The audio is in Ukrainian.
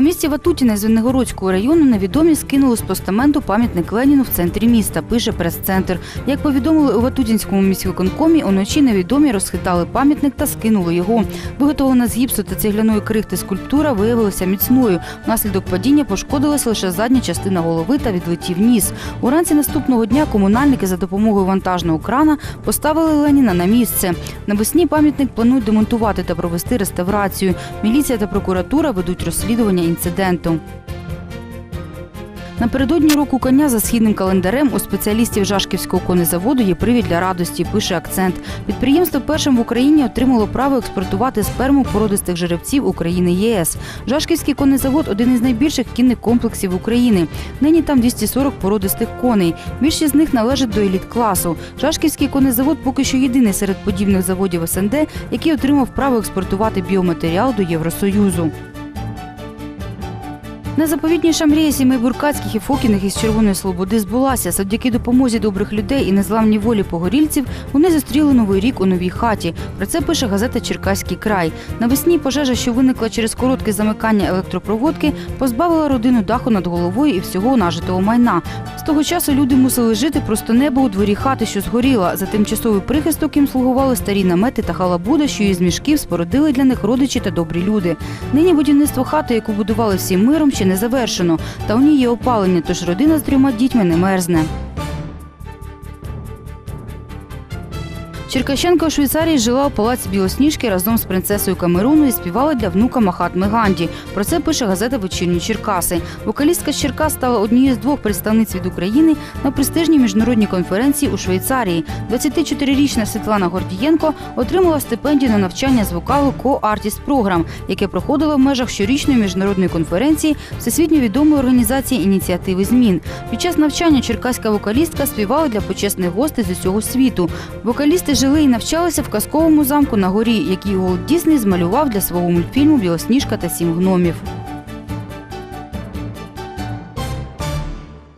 У місті Ватутіне з Виннигородського району невідомі скинули з постаменту пам'ятник Леніну в центрі міста, пише прес-центр. Як повідомили у Ватутінському міськвиконкомі, уночі невідомі розхитали пам'ятник та скинули його. Виготовлена з гіпсу та цегляної крихти скульптура виявилася міцною. Внаслідок падіння пошкодилась лише задня частина голови та відлетів ніс. Уранці наступного дня комунальники за допомогою вантажного крана поставили Леніна на місце. Навесні пам'ятник планують демонтувати та провести реставрацію. Міліція та прокуратура ведуть розслідування інциденту. Напередодні року коня за східним календарем у спеціалістів Жашківського конезаводу є привід для радості, пише акцент. Підприємство першим в Україні отримало право експортувати сперму породистих жеребців України ЄС. Жашківський конезавод один із найбільших кінних комплексів України. Нині там 240 породистих коней. Більшість з них належать до еліт класу. Жашківський конезавод поки що єдиний серед подібних заводів СНД, який отримав право експортувати біоматеріал до Євросоюзу. Найзаповітніша мрія сімей Буркацьких і Фокіних із Червоної Слободи збулася. Завдяки допомозі добрих людей і незламній волі погорільців вони зустріли новий рік у новій хаті. Про це пише газета Черкаський край. Навесні пожежа, що виникла через коротке замикання електропроводки, позбавила родину даху над головою і всього нажитого майна. З того часу люди мусили жити просто небо у дворі хати, що згоріла. За тимчасовий прихисток їм слугували старі намети та халабуда, що із мішків спородили для них родичі та добрі люди. Нині будівництво хати, яку будували всім миром, ще не завершено. Та у ній є опалення, тож родина з трьома дітьми не мерзне. Черкащенка у Швейцарії жила у палаці Білосніжки разом з принцесою Камеруну і співала для внука Махатми Ганді. Про це пише газета Вечірні Черкаси. Вокалістка з Черкас стала однією з двох представниць від України на престижній міжнародній конференції у Швейцарії. 24-річна Світлана Гордієнко отримала стипендію на навчання з вокалу Co-Artist Program, яке проходило в межах щорічної міжнародної конференції всесвітньо відомої організації ініціативи змін. Під час навчання черкаська вокалістка співала для почесних гостей з усього світу. Вокалісти жили і навчалися в казковому замку на горі, який Уолт Дісней змалював для свого мультфільму Білосніжка та сім гномів.